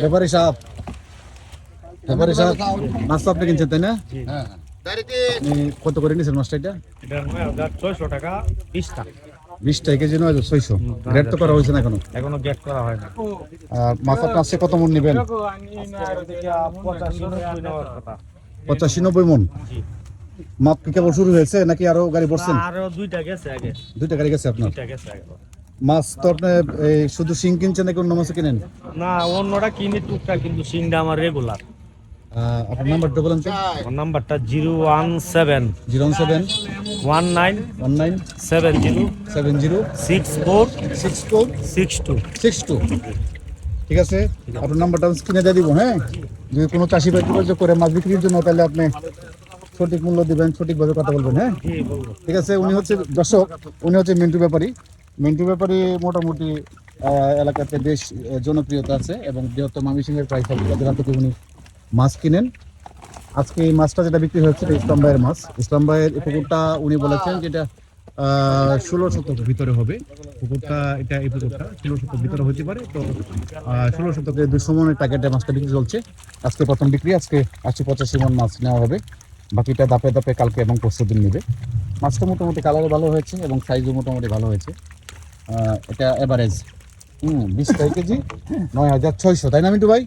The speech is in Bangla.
ব্যাপারী সাহেব। ব্যাপারী সাহেব মাছ তো আপনি কিনছেন তাই না? কত করে নিয়েছেন মাছটা এটা? এটা ছয়শো টাকা বিশ টাকা। কেজি নয় ছয়শো। গ্রেড তো করা হয়েছে না এখনও? এখনও গেট করা হয় না। আর আপনার কত মন নেবেন? পঁচাশি নব্বই মন। মাপ কি কেবল শুরু হয়েছে নাকি আরও গাড়ি পড়ছেন আরও দুইটা গেছে আগে। দুইটা গাড়ি গেছে আপনার? দুইটা গেছে আগে। মাছ তো আপনি এই শুধু শিং কিনছেন নাকি অন্য মাছও কিনেন? না অন্যটা কিনি টুকটা কিন্তু সিংটা আমার রেগুলার আপনার নাম্বারটা বলেন তো। আমার নাম্বারটা zero one seven. Zero seven. One nine. One nine. Seven zero seven zero six four six four six two. Six two. ঠিক আছে? আপনার নাম্বারটা আমি স্ক্রিনে দিয়ে দিব হ্যাঁ? যদি কোনো চাষি ভাই যোগাযোগ করে মাছ বিক্রির জন্য তাহলে আপনি সঠিক মূল্য দিবেন সঠিকভাবে কথা বলবেন হ্যাঁ? ঠিক আছে? উনি হচ্ছে দর্শক উনি হচ্ছে মিন্টু ব্যাপারী। মিন্টু ব্যাপারী মোটামুটি এলাকাতে বেশ জনপ্রিয়তা আছে এবং বৃহত্তম মামিসিংহের প্রায় সব তাদের থেকে উনি মাছ কিনেন। আজকে এই মাছটা যেটা বিক্রি হচ্ছে ইসলাম ভাইয়ের মাছ। ইসলাম ভাইয়ের এই পুকুরটা উনি বলেছেন যেটা ষোলো শতক ভিতরে হবে। পুকুরটা এটা এই পুকুরটা, ষোলো শতক ভিতরে হতে পারে। তো ষোলো শতকে দুশো মনের প্যাকেটে মাছটা বিক্রি চলছে। আজকে প্রথম বিক্রি, আজকে আশি পঁচাশি মন মাছ নেওয়া হবে। বাকিটা দাপে দাপে কালকে এবং পরশু দিন নেবে। মাছটা মোটামুটি কালারও ভালো হয়েছে এবং সাইজও মোটামুটি ভালো হয়েছে। এটা এভারেজ হুম, বিশ কেজি, নয় হাজার ছয়শো, তাই না মিন্টু ভাই?